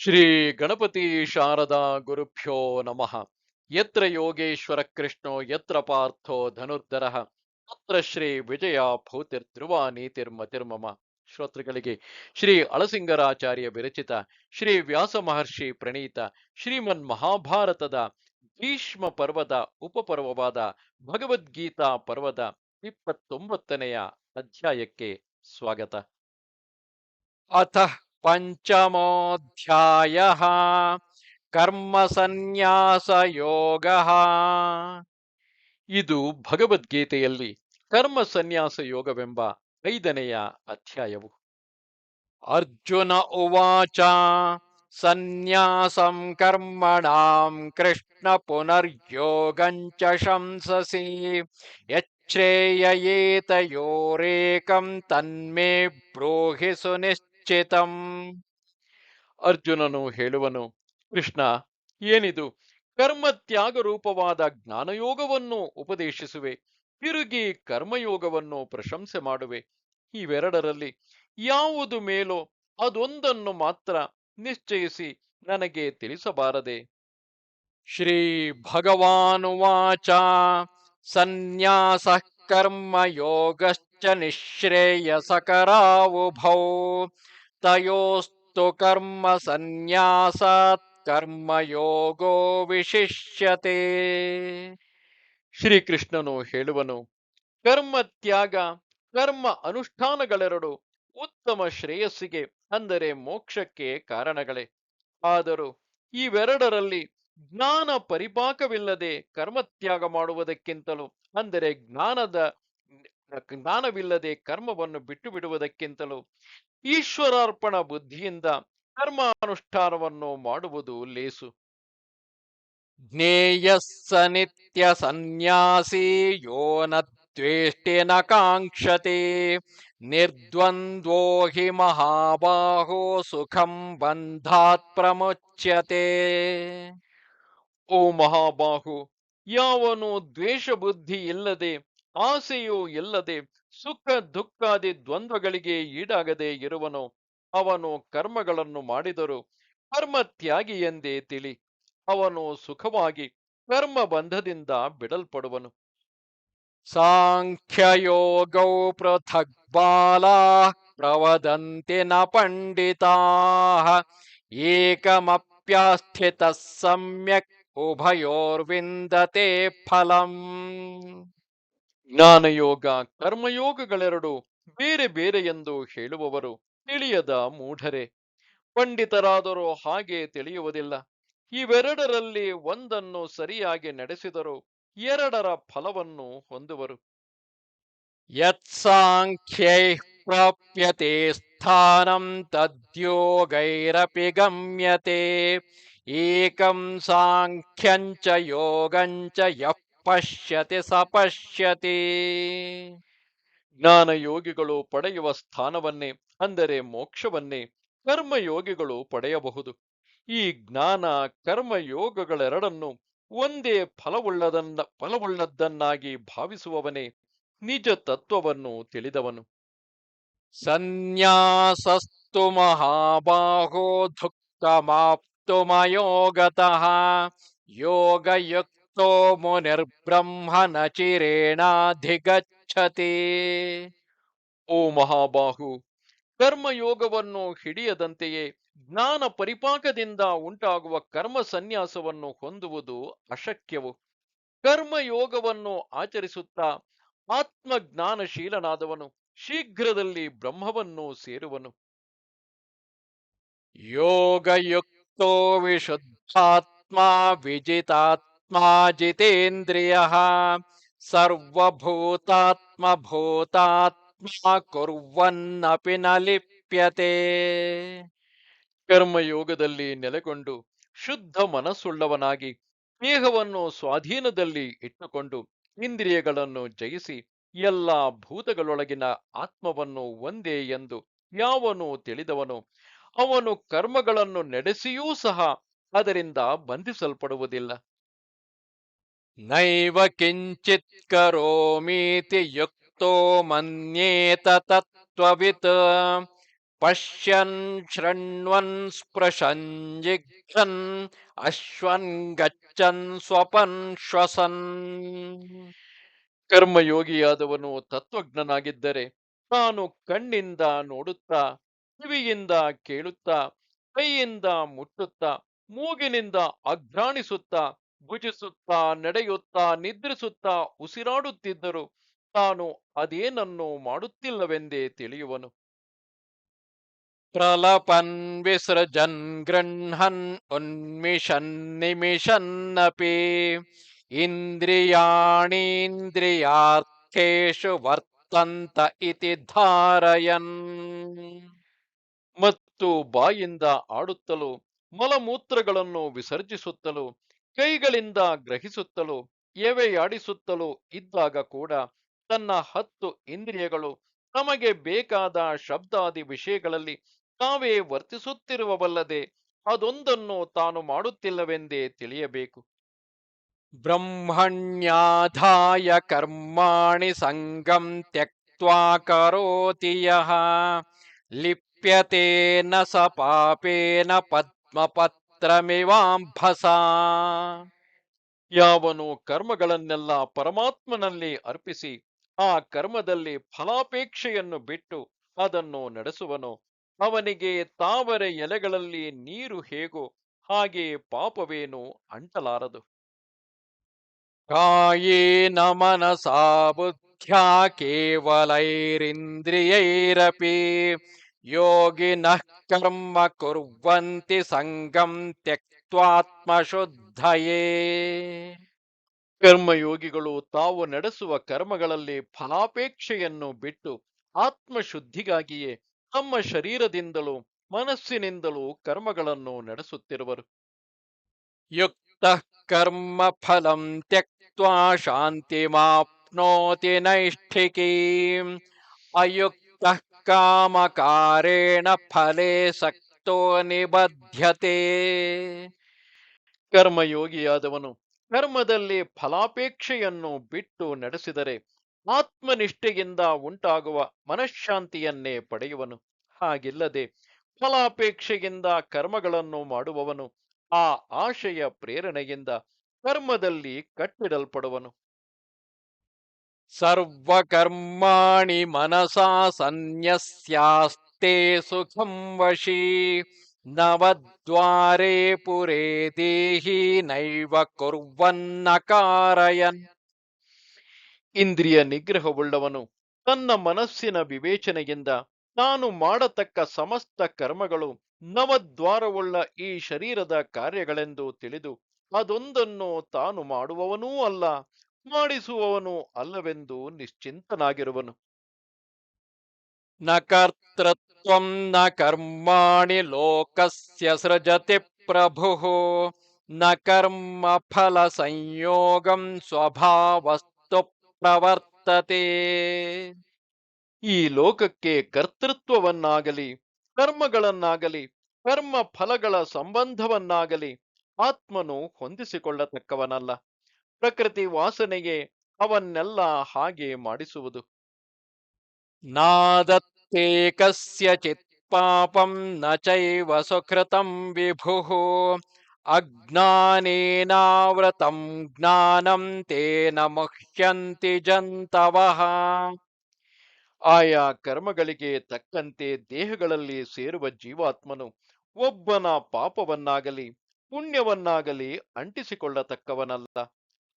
ಶ್ರೀ ಗಣಪತಿ ಶಾರದಾ ಗುರುಭ್ಯೋ ನಮಃ. ಯತ್ರ ಯೋಗೇಶ್ವರ ಕೃಷ್ಣೋ, ಯತ್ರ ಪಾರ್ಥೋ ಧನುರ್ಧರ, ತತ್ರ ಶ್ರೀ ವಿಜಯ ಭೂತಿರ್ಧ್ರುವ ನೀತಿರ್ಮತಿರ್ಮಮ ಶ್ರೋತೃಗಳಿಗೆ ಶ್ರೀ ಅಳಸಿಂಗರಾಚಾರ್ಯ ವಿರಚಿತ, ಶ್ರೀ ವ್ಯಾಸ ಮಹರ್ಷಿ ಪ್ರಣೀತ, ಶ್ರೀಮನ್ ಮಹಾಭಾರತದ ಭೀಷ್ಮ ಪರ್ವದ ಉಪಪರ್ವವಾದ ಭಗವದ್ಗೀತಾ ಪರ್ವದ ಇಪ್ಪತ್ತೊಂಬತ್ತನೆಯ ಅಧ್ಯಾಯಕ್ಕೆ ಸ್ವಾಗತ. ಅಥ ಪಂಚಮೋಧ್ಯಾಯ ಕರ್ಮಸನ್ಯಾಸಯೋಗಃ ಇದು ಭಗವದ್ಗೀತೆಯಲ್ಲಿ ಕರ್ಮ ಸನ್ಯಾಸ ಯೋಗವೆಂಬ ಐದನೆಯ ಅಧ್ಯಾಯವು. ಅರ್ಜುನ ಉವಾಚ, ಸನ್ಯಾಸಂ ಕರ್ಮಣಾಂ ಕೃಷ್ಣ ಪುನರ್ಯೋಗಂಚ ಶಂಸಸಿ ಯಚ್ಛ್ರೇಯೇತಯೋರೇಕಂ ತನ್ಮೇ ಬ್ರೂಹಿ ಸುನಿಶ್ಚಿತಂ ಅರ್ಜುನನು ಹೇಳುವನು, ಕೃಷ್ಣ, ಏನಿದು? ಕರ್ಮ ತ್ಯಾಗ ರೂಪವಾದ ಜ್ಞಾನಯೋಗವನ್ನು ಉಪದೇಶಿಸುವೆ, ತಿರುಗಿ ಕರ್ಮಯೋಗವನ್ನು ಪ್ರಶಂಸೆ ಮಾಡುವೆ. ಇವೆರಡರಲ್ಲಿ ಯಾವುದು ಮೇಲೋ ಅದೊಂದನ್ನು ಮಾತ್ರ ನಿಶ್ಚಯಿಸಿ ನನಗೆ ತಿಳಿಸಬಾರದೆ. ಶ್ರೀ ಭಗವಾನುವಾಚ ಸನ್ಯಾಸ ಕರ್ಮಯೋಗಶ್ಚ ನಿಶ್ರೇಯಸಕರಾವುಭೌ. ತಯೋಸ್ತು ಕರ್ಮ ಸನ್ಯಾಸಾತ್ ಕರ್ಮಯೋಗೋ ವಿಶಿಷ್ಯತೆ ಶ್ರೀಕೃಷ್ಣನು ಹೇಳುವನು, ಕರ್ಮ ತ್ಯಾಗ, ಕರ್ಮ ಅನುಷ್ಠಾನಗಳೆರಡು ಉತ್ತಮ ಶ್ರೇಯಸ್ಸಿಗೆ, ಅಂದರೆ ಮೋಕ್ಷಕ್ಕೆ ಕಾರಣಗಳೇ. ಆದರೂ ಇವೆರಡರಲ್ಲಿ ಜ್ಞಾನ ಪರಿಪಾಕವಿಲ್ಲದೆ ಕರ್ಮತ್ಯಾಗ ಮಾಡುವುದಕ್ಕಿಂತಲೂ, ಅಂದರೆ ಜ್ಞಾನದ, ಜ್ಞಾನವಿಲ್ಲದೆ ಕರ್ಮವನ್ನು ಬಿಟ್ಟು ಬಿಡುವುದಕ್ಕಿಂತಲೂ ಈಶ್ವರಾರ್ಪಣ ಬುದ್ಧಿಯಿಂದ ಕರ್ಮಾನುಷ್ಠಾನವನ್ನು ಮಾಡುವುದು ಲೇಸು. ಜ್ಞೇಯಸ್ಸ ನಿತ್ಯ ಸನ್ಯಾಸಿ ಯೋ ನ ದ್ವೇಷ್ಟಿ ನ ಕಾಂಕ್ಷತೆ. ನಿರ್ದ್ವಂದ್ವೋ ಹಿ ಮಹಾಬಾಹೋ ಸುಖಂ ಬಂಧಾತ್ ಪ್ರಮುಚ್ಯತೆ. ಓ ಮಹಾಬಾಹು, ಯಾವನು ದ್ವೇಷ ಬುದ್ಧಿ ಇಲ್ಲದೆ, ಆಸೆಯೂ ಇಲ್ಲದೆ ಸುಖ, ದುಃಖಾದಿ ದ್ವಂದ್ವಗಳಿಗೆ ಈಡಾಗದೆ ಇರುವನು, ಅವನು ಕರ್ಮಗಳನ್ನು ಮಾಡಿದರು ಕರ್ಮ ತ್ಯಾಗಿ ಎಂದೇ ತಿಳಿ, ಅವನು ಸುಖವಾಗಿ ಕರ್ಮ ಬಂಧದಿಂದ ಬಿಡಲ್ಪಡುವನು. ಸಾಂಖ್ಯಯೋಗೌ ಪೃಥಕ್ ಬಾಲಾ ಪ್ರವದಂತಿ ನ ಪಂಡಿತಾ, ಏಕಮಪ್ಯಾಸ್ಥಿತ ಸಮ್ಯಕ್ ಉಭಯೋರ್ವಿಂದತೆ ಫಲಂ. ಜ್ಞಾನಯೋಗ, ಕರ್ಮಯೋಗಗಳೆರಡು ಬೇರೆ ಬೇರೆ ಎಂದು ಹೇಳುವವರು ತಿಳಿಯದ ಮೂಢರೆ. ಪಂಡಿತರಾದರೂ ಹಾಗೆ ತಿಳಿಯುವುದಿಲ್ಲ. ಇವೆರಡರಲ್ಲಿ ಒಂದನ್ನು ಸರಿಯಾಗಿ ನಡೆಸಿದರು ಎರಡರ ಫಲವನ್ನು ಹೊಂದುವರು. ಯತ್ಸಾಂಖ್ಯೈ ಪ್ರಾಪ್ಯತೆ ಸ್ಥಾನಂ ತದ್ಯೋಗೈರಪಿ ಗಮ್ಯತೆ. ಏಕಂ ಸಾಂಖ್ಯಂಚ ಯೋಗಂಚ ಯಃ ಪಶ್ಯತಿ ಸ ಪಶ್ಯತಿ ಜ್ಞಾನಯೋಗಿಗಳು ಪಡೆಯುವ ಸ್ಥಾನವನ್ನೇ ಅಂದರೆ ಮೋಕ್ಷವನ್ನೇ ಕರ್ಮಯೋಗಿಗಳು ಪಡೆಯಬಹುದು. ಈ ಜ್ಞಾನ ಕರ್ಮಯೋಗಗಳೆರಡನ್ನು ಒಂದೇ ಫಲವುಳ್ಳದನ್ನ ಫಲವುಳ್ಳದ್ದನ್ನಾಗಿ ಭಾವಿಸುವವನೇ ನಿಜ ತತ್ವವನ್ನು ತಿಳಿದವನು. ಸನ್ಯಾಸಸ್ತು ಮಹಾಬಾಹೋ ದುಃಖಮಾಪ್ತುಮಯೋಗತಃ ಯೋಗಯುಕ್ತೋ ಮುನಿರ್ಬ್ರಹ್ಮನ ಚಿರೇಣಾಧಿಗಚ್ಚತಿ ಓ ಮಹಾಬಾಹು ಕರ್ಮಯೋಗವನ್ನು ಹಿಡಿಯದಂತೆಯೇ ಜ್ಞಾನ ಪರಿಪಾಕದಿಂದ ಉಂಟಾಗುವ ಕರ್ಮ ಸನ್ಯಾಸವನ್ನು ಹೊಂದುವುದು ಅಶಕ್ಯವು. ಕರ್ಮಯೋಗವನ್ನು ಆಚರಿಸುತ್ತಾ ಆತ್ಮಜ್ಞಾನಶೀಲನಾದವನು ಶೀಘ್ರದಲ್ಲಿ ಬ್ರಹ್ಮವನ್ನು ಸೇರುವನು. ಯೋಗಯುಕ್ತೋ ವಿಶುದ್ಧಾತ್ಮ ವಿಜಿತಾತ್ಮ ಸರ್ವಭೂತಾತ್ಮ ಭೂತಾತ್ಮ ಕುರ್ವನ್ನಪಿ ನ ಲಿಪ್ಯತೆ ಕರ್ಮಯೋಗದಲ್ಲಿ ನೆಲೆಗೊಂಡು ಶುದ್ಧ ಮನಸ್ಸುಳ್ಳವನಾಗಿ ದೇಹವನ್ನು ಸ್ವಾಧೀನದಲ್ಲಿ ಇಟ್ಟುಕೊಂಡು ಇಂದ್ರಿಯಗಳನ್ನು ಜಯಿಸಿ ಎಲ್ಲ ಭೂತಗಳೊಳಗಿನ ಆತ್ಮವನ್ನು ಒಂದೇ ಎಂದು ಯಾವನು ತಿಳಿದವನು, ಅವನು ಕರ್ಮಗಳನ್ನು ನಡೆಸಿಯೂ ಸಹ ಅದರಿಂದ ಬಂಧಿಸಲ್ಪಡುವುದಿಲ್ಲ. ನೈವ ಕಿಂಚಿತ್ ಮನ್ಯೇತ ತತ್ವವಿತ್ ಪಶ್ಯನ್ ಶೃಣ್ವನ್ ಸ್ಪೃಶನ್ ಜಿಘ್ರನ್ ಅಶ್ವನ್ ಗಚ್ಚನ್ ಸ್ವಪನ್ ಶ್ವಸನ್ ಕರ್ಮಯೋಗಿಯಾದವನು ತತ್ವಜ್ಞನಾಗಿದ್ದರೆ ತಾನು ಕಣ್ಣಿಂದ ನೋಡುತ್ತಾ, ಕಿವಿಯಿಂದ ಕೇಳುತ್ತಾ, ಕೈಯಿಂದ ಮುಟ್ಟುತ್ತಾ ಮೂಗಿನಿಂದ ಅಘ್ರಾಣಿಸುತ್ತಾ ಭುಜಿಸುತ್ತಾ, ನಡೆಯುತ್ತಾ, ನಿದ್ರಿಸುತ್ತಾ, ಉಸಿರಾಡುತ್ತಿದ್ದರು ತಾನು ಅದೇನನ್ನು ಮಾಡುತ್ತಿಲ್ಲವೆಂದೇ ತಿಳಿಯುವನು. ಪ್ರಲಪನ್ ವಿಸೃಜನ್ ಗೃಹನ್ ಉನ್ಮಿಷನ್ ನಿಮಿಷನ್ನಪಿ ಇಂದ್ರಿಯಾಣೀಂದ್ರಿಯಾರ್ಥೇಶು ವರ್ತಂತ ಇತಿ ಧಾರಯನ್. ಮತ್ತು ಬಾಯಿಂದ ಆಡುತ್ತಲೂ ಮಲಮೂತ್ರಗಳನ್ನು ವಿಸರ್ಜಿಸುತ್ತಲೂ ಕೈಗಳಿಂದ ಗ್ರಹಿಸುತ್ತಲೂ, ಎವೆಯಾಡಿಸುತ್ತಲೂ ಇದ್ದಾಗ ಕೂಡ ತನ್ನ ಹತ್ತು ಇಂದ್ರಿಯಗಳು ತಮಗೆ ಬೇಕಾದ ಶಬ್ದಾದಿ ವಿಷಯಗಳಲ್ಲಿ ತಾವೇ ವರ್ತಿಸುತ್ತಿರುವವಲ್ಲದೆ ಅದೊಂದನ್ನು ತಾನು ಮಾಡುತ್ತಿಲ್ಲವೆಂದೇ ತಿಳಿಯಬೇಕು. ಬ್ರಹ್ಮಣ್ಯಾಧಾಯ ಕರ್ಮಾಣಿ ಸಂಗಂ ಯಃ ಲಿಪ್ಯತೆ ನ ಸ ಪಾಪೇನ ಪದ್ಮಪತ್ರಮಿವಾಂಭಸಾ ಯಾವನು ಕರ್ಮಗಳನ್ನೆಲ್ಲ ಪರಮಾತ್ಮನಲ್ಲಿ ಅರ್ಪಿಸಿ, ಆ ಕರ್ಮದಲ್ಲಿ ಫಲಾಪೇಕ್ಷೆಯನ್ನು ಬಿಟ್ಟು ಅದನ್ನು ನಡೆಸುವನು. ಅವನಿಗೆ ತಾವರೆ ಎಲೆಗಳಲ್ಲಿ ನೀರು ಹೇಗೋ ಹಾಗೆ ಪಾಪವೇನು ಅಂಟಲಾರದು. ಕಾಯೇನ ಮನಸಾ ಬುದ್ಧ್ಯಾ ಕೇವಲೈರಿಂದ್ರಿಯೈರಪಿ. ಯೋಗಿನಃ ಕರ್ಮ ಕುರ್ವಂತಿ ಸಂಗಂ ತ್ಯಕ್ತ್ವಾತ್ಮಶುದ್ಧಯೇ ಕರ್ಮಯೋಗಿಗಳು ತಾವು ನಡೆಸುವ ಕರ್ಮಗಳಲ್ಲಿ ಫಲಾಪೇಕ್ಷೆಯನ್ನು ಬಿಟ್ಟು ಆತ್ಮಶುದ್ಧಿಗಾಗಿಯೇ ತಮ್ಮ ಶರೀರದಿಂದಲೂ ಮನಸ್ಸಿನಿಂದಲೂ ಕರ್ಮಗಳನ್ನು ನಡೆಸುತ್ತಿರುವರು. ಯುಕ್ತ ಕರ್ಮ ಫಲಂ ಶಾಂತಿ ಮಾಪ್ನೋತಿ ನೈಷ್ಠಿಕೀ। ಅಯುಕ್ತ ಕಾಮಕಾರೇಣ ಫಲೇ ಸಕ್ತೋ ನಿಬದ್ಧತೆ ಕರ್ಮಯೋಗಿಯಾದವನು ಕರ್ಮದಲ್ಲಿ ಫಲಾಪೇಕ್ಷೆಯನ್ನು ಬಿಟ್ಟು ನಡೆಸಿದರೆ ಆತ್ಮನಿಷ್ಠೆಯಿಂದ ಉಂಟಾಗುವ ಮನಃಶಾಂತಿಯನ್ನೇ ಪಡೆಯುವನು. ಹಾಗಿಲ್ಲದೆ ಫಲಾಪೇಕ್ಷೆಯಿಂದ ಕರ್ಮಗಳನ್ನು ಮಾಡುವವನು ಆ ಆಶಯ ಪ್ರೇರಣೆಯಿಂದ ಕರ್ಮದಲ್ಲಿ ಕಟ್ಟಿಡಲ್ಪಡುವನು. ಸರ್ವಕರ್ಮಾಣಿ ಮನಸಾ ಸನ್ಯಸ್ಯಾಸ್ತೆ ಸುಖಂ ವಶೀ, ನವದ್ವಾರೆ ಪುರೇ ದೇಹಿ ನೈವ ಕುರ್ವನ್ನ ಕಾರಯನ್. ಇಂದ್ರಿಯ ನಿಗ್ರಹವುಳ್ಳವನು ತನ್ನ ಮನಸ್ಸಿನ ವಿವೇಚನೆಯಿಂದ ತಾನು ಮಾಡತಕ್ಕ ಸಮಸ್ತ ಕರ್ಮಗಳು ನವದ್ವಾರವುಳ್ಳ ಈ ಶರೀರದ ಕಾರ್ಯಗಳೆಂದು ತಿಳಿದು ಅದೊಂದನ್ನು ತಾನು ಮಾಡುವವನೂ ಅಲ್ಲ. ಮಾಡಿಸುವವನು ಅಲ್ಲವೆಂದು ನಿಶ್ಚಿಂತನಾಗಿರುವನು. ನ ಕರ್ತೃತ್ವ ನ ಕರ್ಮಾಣಿ ಲೋಕಸ್ಯ ಸೃಜತಿ ಪ್ರಭು ನ ಕರ್ಮ ಫಲ ಸಂಯೋಗಂ ಸ್ವಭಾವಸ್ತು ಪ್ರವರ್ತತೆ. ಈ ಲೋಕಕ್ಕೆ ಕರ್ತೃತ್ವವನ್ನಾಗಲಿ ಕರ್ಮಗಳನ್ನಾಗಲಿ ಕರ್ಮ ಫಲಗಳ ಸಂಬಂಧವನ್ನಾಗಲಿ ಆತ್ಮನು ಹೊಂದಿಸಿಕೊಳ್ಳತಕ್ಕವನಲ್ಲ. ಪ್ರಕೃತಿ ವಾಸನೆಗೆ ಅವನ್ನೆಲ್ಲ ಹಾಗೆ ಮಾಡಿಸುವುದು. ನಾದತ್ತೇ ಕಸ್ಯಚಿತ್ ಪಾಪಂ ನ ಚೈವ ಸುಕೃತಂ ವಿಭುಃ ಅಜ್ಞಾನೇನಾವೃತಂ ಜ್ಞಾನಂ ತೇನ ಮುಹ್ಯಂತಿ ಜಂತವಃ. ಆಯಾ ಕರ್ಮಗಳಿಗೆ ತಕ್ಕಂತೆ ದೇಹಗಳಲ್ಲಿ ಸೇರುವ ಜೀವಾತ್ಮನು ಒಬ್ಬನ ಪಾಪವನ್ನಾಗಲಿ ಪುಣ್ಯವನ್ನಾಗಲಿ ಅಂಟಿಸಿಕೊಳ್ಳತಕ್ಕವನಲ್ಲ.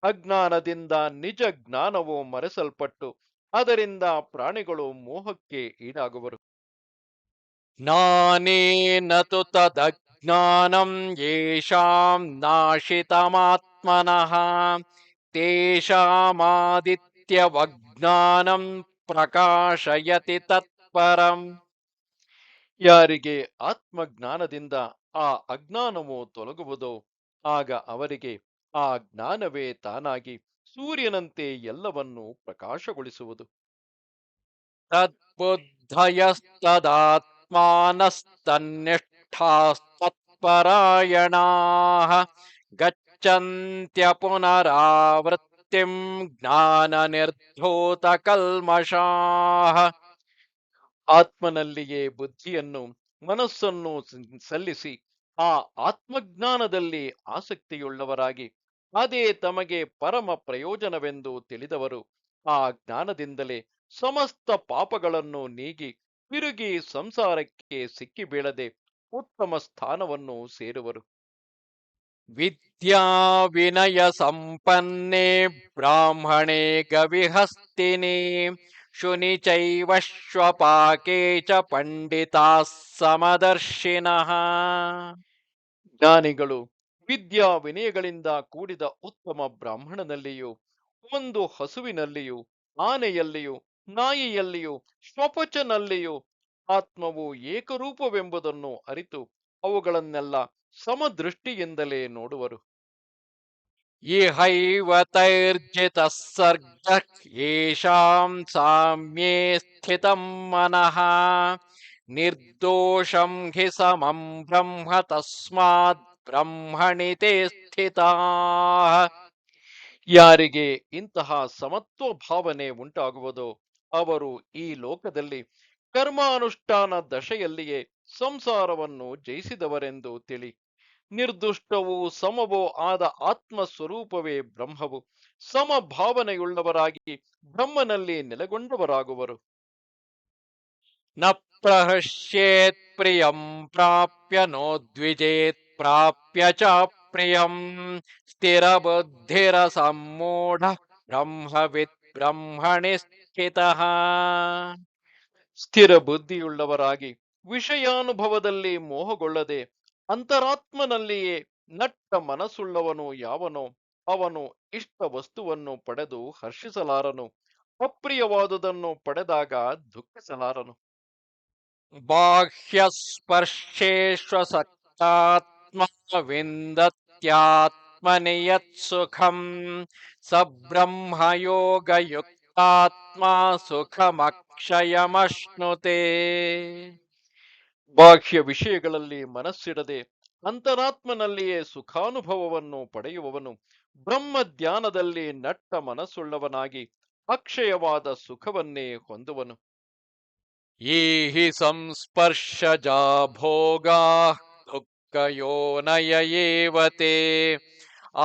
ಅಜ್ಞಾನದಿಂದ ನಿಜ ಜ್ಞಾನವು ಮರೆಸಲ್ಪಟ್ಟು ಅದರಿಂದ ಪ್ರಾಣಿಗಳು ಮೋಹಕ್ಕೆ ಈಡಾಗುವರು. ಜ್ಞಾನೇನ ತು ತದಜ್ಞಾನಂ ಯೇಷಾಂ ನಾಶಿತಮಾತ್ಮನಃ ತೇಷಾಮಾದಿತ್ಯವಜ್ಞಾನಂ ಪ್ರಕಾಶಯತಿ ತತ್ಪರಂ. ಯಾರಿಗೆ ಆತ್ಮಜ್ಞಾನದಿಂದ ಆ ಅಜ್ಞಾನವು ತೊಲಗುವುದೋ ಆಗ ಅವರಿಗೆ ಆ ಜ್ಞಾನವೇ ತಾನಾಗಿ ಸೂರ್ಯನಂತೆ ಎಲ್ಲವನ್ನೂ ಪ್ರಕಾಶಗೊಳಿಸುವುದು. ತದ್ಬುದ್ಧಯಸ್ತದಾತ್ಮಾನಸ್ತನ್ನಿಷ್ಠಾಸ್ತತ್ಪರಾಯಣಾಃ ಗಚ್ಚಂತ್ಯ ಪುನರಾವೃತ್ತಿಂ ಜ್ಞಾನ ನಿರ್ಧೋತ ಕಲ್ಮಶಾಹ ಆತ್ಮನಲ್ಲಿಯೇ ಬುದ್ಧಿಯನ್ನು ಮನಸ್ಸನ್ನು ಸಲ್ಲಿಸಿ ಆ ಆತ್ಮಜ್ಞಾನದಲ್ಲಿ ಆಸಕ್ತಿಯುಳ್ಳವರಾಗಿ ಅದೇ ತಮಗೆ ಪರಮ ಪ್ರಯೋಜನವೆಂದು ತಿಳಿದವರು. ಆ ಜ್ಞಾನದಿಂದಲೇ ಸಮಸ್ತ ಪಾಪಗಳನ್ನು ನೀಗಿ ತಿರುಗಿ ಸಂಸಾರಕ್ಕೆ ಸಿಕ್ಕಿ ಬೀಳದೆ ಉತ್ತಮ ಸ್ಥಾನವನ್ನು ಸೇರುವರು. ವಿದ್ಯಾ ವಿನಯ ಸಂಪನ್ನೆ ಬ್ರಾಹ್ಮಣೇ ಗವಿಹಸ್ತಿನಿ ಶುನಿ ಚೈವಶ್ವಪಾಕೇ ಚ ಪಂಡಿತಾ ಸಮದರ್ಶಿನಃ. ಜ್ಞಾನಿಗಳು ವಿದ್ಯಾ ವಿನಯಗಳಿಂದ ಕೂಡಿದ ಉತ್ತಮ ಬ್ರಾಹ್ಮಣನಲ್ಲಿಯೂ, ಒಂದು ಹಸುವಿನಲ್ಲಿಯೂ, ಆನೆಯಲ್ಲಿಯೂ, ನಾಯಿಯಲ್ಲಿಯೂ, ಶ್ವಪಚನಲ್ಲಿಯೂ ಆತ್ಮವು ಏಕರೂಪವೆಂಬುದನ್ನು ಅರಿತು ಅವುಗಳನ್ನೆಲ್ಲ ಸಮದೃಷ್ಟಿಯಿಂದಲೇ ನೋಡುವರು. ಇಹೈವತೈರ್ಜಿತ ಸರ್ಗ ಯೇಷಾಂ ಸಾಮ್ಯೇ ಸ್ಥಿತಂ ಮನಃ. ನಿರ್ದೋಷಂ ಹಿ ಸಮಂ ಬ್ರಹ್ಮ ತಸ್ಮಾತ್ ಬ್ರಹ್ಮಣಿ ತೇ ಸ್ಥಿತ. ಯಾರಿಗೆ ಇಂತಹ ಸಮತ್ವ ಭಾವನೆ ಉಂಟಾಗುವುದೋ? ಅವರು ಈ ಲೋಕದಲ್ಲಿ ಕರ್ಮಾನುಷ್ಠಾನ ದಶೆಯಲ್ಲಿಯೇ ಸಂಸಾರವನ್ನು ಜಯಿಸಿದವರೆಂದು ತಿಳಿ. ನಿರ್ದುಷ್ಟವೂ ಸಮವೋ ಆದ ಆತ್ಮ ಸ್ವರೂಪವೇ ಬ್ರಹ್ಮವು ಸಮಭಾವನೆಯುಳ್ಳವರಾಗಿ ಬ್ರಹ್ಮನಲ್ಲಿ ನೆಲೆಗೊಂಡವರಾಗುವರು. ನ ಪ್ರಹೃಷ್ಯೇತ್ ಪ್ರಿಯಂ ಪ್ರಾಪ್ಯ ನೋದ್ವಿಜೇತ್ ಪ್ರಾಪ್ಯ ಚ ಪ್ರಿಯಂ ಸ್ಥಿರ ಬುದ್ಧಿರ ಸಮ್ಮೂಢ ಬ್ರಹ್ಮವಿತ್ ಬ್ರಹ್ಮಣಿ ಸ್ಥಿತಃ. ಸ್ಥಿರ ಬುದ್ಧಿಯುಳ್ಳವರಾಗಿ ವಿಷಯಾನುಭವದಲ್ಲಿ ಮೋಹಗೊಳ್ಳದೆ ಅಂತರಾತ್ಮನಲ್ಲಿಯೇ ನಟ್ಟ ಮನಸ್ಸುಳ್ಳವನು ಯಾವನೋ ಅವನು ಇಷ್ಟ ವಸ್ತುವನ್ನು ಪಡೆದು ಹರ್ಷಿಸಲಾರನು ಅಪ್ರಿಯವಾದುದನ್ನು ಪಡೆದಾಗ ದುಃಖಿಸಲಾರನು. ಬಾಹ್ಯ ಸ್ಪರ್ಶೇಶ್ವಸಕ್ತಾತ್ಮ ವಿಂದತ್ಯಾತ್ಮನಿ ಯತ್ ಸುಖಂ ಸ ಬ್ರಹ್ಮಯೋಗಯುಕ್ತಾತ್ಮ ಸುಖಮಕ್ಷಯಮಶ್ನುತೆ ಬಾಹ್ಯ ವಿಷಯಗಳಲ್ಲಿ ಮನಸ್ಸಿಡದೆ ಅಂತರಾತ್ಮನಲ್ಲಿಯೇ ಸುಖಾನುಭವವನ್ನು ಪಡೆಯುವವನು ಬ್ರಹ್ಮ ಧ್ಯಾನದಲ್ಲಿ ನಟ್ಟ ಮನಸ್ಸುಳ್ಳವನಾಗಿ ಅಕ್ಷಯವಾದ ಸುಖವನ್ನೇ ಹೊಂದುವನು ये हि संस्पर्शजा भोगाः दुःखयोनय एव ते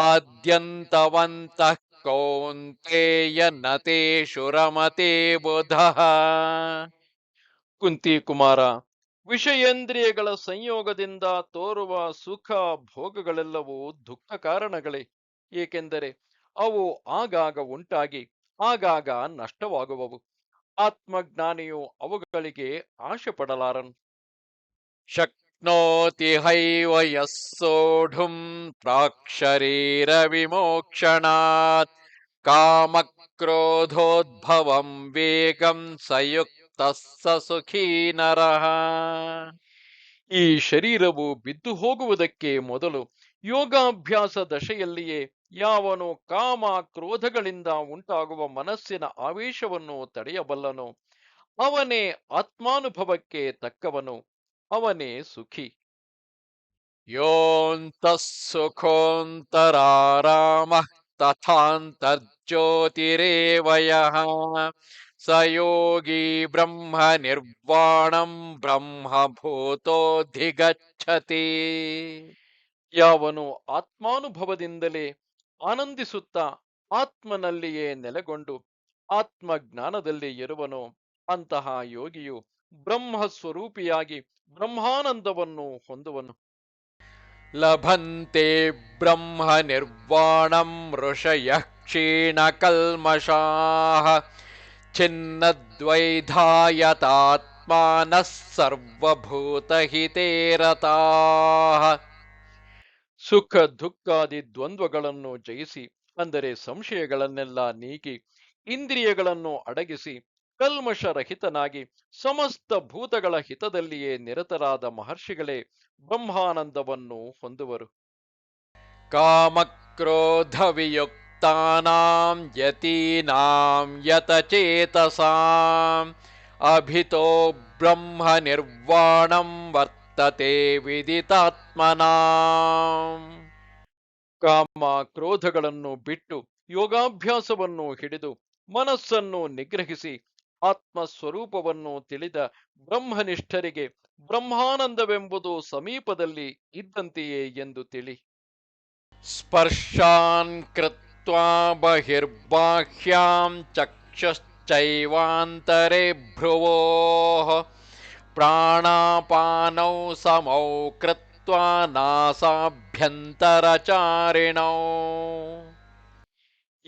आद्यन्तवन्तः कौन्तेय न तेषु रमते बुधः ಕುಂತಿ ಕುಮಾರ ವಿಷಯೇಂದ್ರಿಯಗಳ ಸಂಯೋಗದಿಂದ ತೋರುವ ಸುಖ ಭೋಗಗಳೆಲ್ಲವೂ ದುಃಖ ಕಾರಣಗಳೇ ಏಕೆಂದರೆ ಅವು ಆಗಾಗ ಉಂಟಾಗಿ ಆಗಾಗ ನಷ್ಟವಾಗುವವು ಆತ್ಮಜ್ಞಾನಿಯು ಅವುಗಳಿಗೆ ಆಶೆ ಪಡಲಾರನು शक्नोति हैव यः सोढुम् प्राक्शरीरविमोक्षणात् कामक्रोधोद्भवम् वेगम् स युक्तः स सुखी नरः ಈ ಶರೀರವು ಬಿದ್ದು ಹೋಗುವುದಕ್ಕೆ ಮೊದಲು ಯೋಗಾಭ್ಯಾಸ ದಶೆಯಲ್ಲಿಯೇ ಯಾವನು ಕಾಮ ಕ್ರೋಧಗಳಿಂದ ಉಂಟಾಗುವ ಮನಸ್ಸಿನ ಆವೇಶವನ್ನು ತಡೆಯಬಲ್ಲನೋ ಅವನೇ ಆತ್ಮಾನುಭವಕ್ಕೆ ತಕ್ಕವನು ಅವನೇ ಸುಖಿ ಯೋಂತಃ ಸುಖೋಂತರಾರಾಮ ತಥಾಂತರ್ಜ್ಯೋತಿರೇವಯಃ. ಸ ಯೋಗಿ ಬ್ರಹ್ಮ ನಿರ್ವಾಣಂ ಬ್ರಹ್ಮಭೂತೋಧಿಗಚ್ಚತಿ ಯಾವನು ಆತ್ಮಾನುಭವದಿಂದಲೇ ಆನಂದಿಸುತ್ತಾ ಆತ್ಮನಲ್ಲಿಯೇ ನೆಲೆಗೊಂಡು ಆತ್ಮಜ್ಞಾನದಲ್ಲಿ ಇರುವನು ಅಂತಹ ಯೋಗಿಯು ಬ್ರಹ್ಮ ಸ್ವರೂಪಿಯಾಗಿ ಬ್ರಹ್ಮಾನಂದವನ್ನು ಹೊಂದುವನು. ಲಭಂತೆ ಬ್ರಹ್ಮ ನಿರ್ವಾಣಂ ಋಷಯ ಕ್ಷೀಣ ಕಲ್ಮಷಾ ಚಿನ್ನದ್ವೈಧಾಯತಾತ್ಮಾನಸರ್ವಭೂತಹಿತೇರತಾಹ ಸುಖ ದುಃಖಾದಿ ದ್ವಂದ್ವಗಳನ್ನು ಜಯಿಸಿ ಅಂದರೆ ಸಂಶಯಗಳನ್ನೆಲ್ಲ ನೀಗಿ ಇಂದ್ರಿಯಗಳನ್ನು ಅಡಗಿಸಿ ಕಲ್ಮಶರಹಿತನಾಗಿ ಸಮಸ್ತ ಭೂತಗಳ ಹಿತದಲ್ಲಿಯೇ ನಿರತರಾದ ಮಹರ್ಷಿಗಳೇ ಬ್ರಹ್ಮಾನಂದವನ್ನು ಹೊಂದುವರು. ಕಾಮಕ್ರೋಧ ವಿಯುಕ್ತಾನಾಂ ಯತೀನಾಂ ಯತಚೇತಸಾಂ. ಅಭಿತೋ ಬ್ರಹ್ಮ ನಿರ್ವಾಣಂ ವರ್ತತೆ ವಿದಿತಾತ್ಮನಾಂ. ಕಾಮ ಕ್ರೋಧಗಳನ್ನು ಬಿಟ್ಟು ಯೋಗಾಭ್ಯಾಸವನ್ನು ಹಿಡಿದು ಮನಸ್ಸನ್ನು ನಿಗ್ರಹಿಸಿ ಆತ್ಮ ಸ್ವರೂಪವನ್ನು ತಿಳಿದ ಬ್ರಹ್ಮನಿಷ್ಠರಿಗೆ ಬ್ರಹ್ಮಾನಂದವೆಂಬುದು ಸಮೀಪದಲ್ಲಿ ಇದ್ದಂತೆಯೇ ಎಂದು ತಿಳಿ. ಸ್ಪರ್ಶಾನ್ ಕೃತ್ವಾ ಬಹಿರ್ಬಾಹ್ಯಾಂ ಚಕ್ಷಶ್ಚೈವಾಂತರೆ ಭ್ರುವೋ ಪ್ರಾಣಾಪಾನೌ ಸಮೌ ಕೃತ್ವಾ ನಾಸಾಭ್ಯಂತರಚಾರಿಣೌ.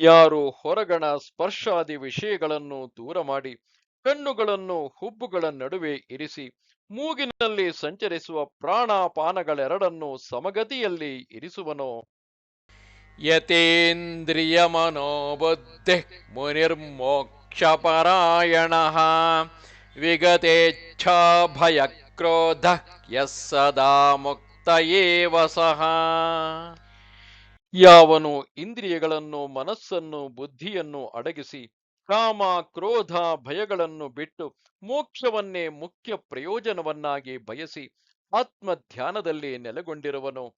ಯಾರು ಹೊರಗಣ ಸ್ಪರ್ಶಾದಿ ವಿಷಯಗಳನ್ನು ದೂರ ಮಾಡಿ ಕಣ್ಣುಗಳನ್ನು ಹುಬ್ಬುಗಳ ನಡುವೆ ಇರಿಸಿ ಮೂಗಿನಲ್ಲಿ ಸಂಚರಿಸುವ ಪ್ರಾಣಾಪಾನಗಳೆರಡನ್ನು ಸಮಗತಿಯಲ್ಲಿ ಇರಿಸುವನೋ? ಮುನಿರ್ಮೋಕ್ಷ ಮುನಿರ್ಮೋಕ್ಷಪರಾಯಣಃ ವಿಗತೇಚ್ಛಾ ಭಯ ಕ್ರೋಧ ಯಸ್ಸದಾ ಮುಕ್ತ ಸಹ. ಯಾವನು ಇಂದ್ರಿಯಗಳನ್ನು, ಮನಸ್ಸನ್ನು, ಬುದ್ಧಿಯನ್ನು ಅಡಗಿಸಿ, ಕಾಮ, ಕ್ರೋಧ, ಭಯಗಳನ್ನು ಬಿಟ್ಟು ಮೋಕ್ಷವನ್ನೇ ಮುಖ್ಯ ಪ್ರಯೋಜನವನ್ನಾಗಿ ಬಯಸಿ ಆತ್ಮ ಧ್ಯಾನದಲ್ಲಿ ನೆಲೆಗೊಂಡಿರುವನು.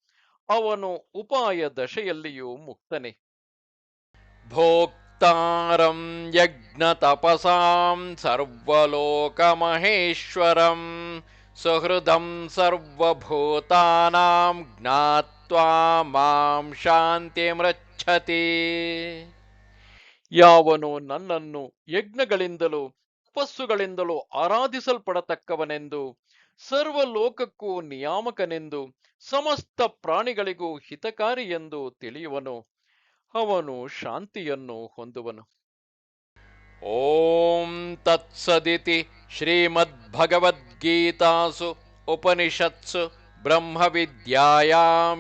ಅವನು ಉಪಾಯ ದಶೆಯಲ್ಲಿಯೂ ಮುಕ್ತನೆ. ಭೋಕ್ತಾರಂ ಯಜ್ಞ ತಪಸಾಂ ಸರ್ವಲೋಕ ಮಹೇಶ್ವರಂ ಸುಹೃದಂ ಸರ್ವಭೂತಾನಾಂ ಜ್ಞಾತ್ವಾ ಮಾಂ ಶಾಂತಿಮೃಚ್ಛತಿ ಯಾವನು ನನ್ನನ್ನು ಯಜ್ಞಗಳಿಂದಲೂ, ತಪಸ್ಸುಗಳಿಂದಲೂ ಆರಾಧಿಸಲ್ಪಡತಕ್ಕವನೆಂದು, ಸರ್ವಲೋಕಕ್ಕೂ ನಿಯಾಮಕನೆಂದು, ಸಮಸ್ತ ಪ್ರಾಣಿಗಳಿಗೂ ಹಿತಕಾರಿ ಎಂದು ತಿಳಿಯುವನು. ಅವನು ಶಾಂತಿಯನ್ನು ಹೊಂದುವನು. ಓಂ ತತ್ಸದಿತಿ ಶ್ರೀಮದ್ಭಗವದ್ಗೀತಾಸು ಉಪನಿಷತ್ಸು.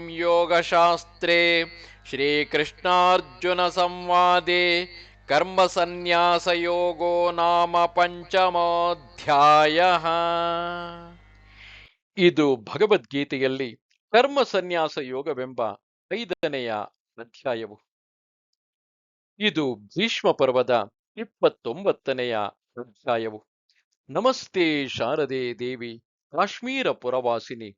ಯೋಗಶಾಸ್ತ್ರೇ ಶ್ರೀಕೃಷ್ಣಾರ್ಜುನ ಸಂವಾದೆ ಕರ್ಮಸನ್ಯಾಸಯೋಗೋ ನಾಮ ಪಂಚಮೋಧ್ಯಾಯ ಇದು ಭಗವದ್ಗೀತೆಯಲ್ಲಿ ಕರ್ಮ ಸನ್ಯಾಸ ಯೋಗವೆಂಬ ಐದನೆಯ ಅಧ್ಯಾಯವು. ಇದು ಭೀಷ್ಮ ಪರ್ವದ ಇಪ್ಪತ್ತೊಂಬತ್ತನೆಯ ಅಧ್ಯಾಯವು. ನಮಸ್ತೆ ಶಾರದೆ ದೇವಿ, ಕಾಶ್ಮೀರ ಪುರವಾಸಿನಿ.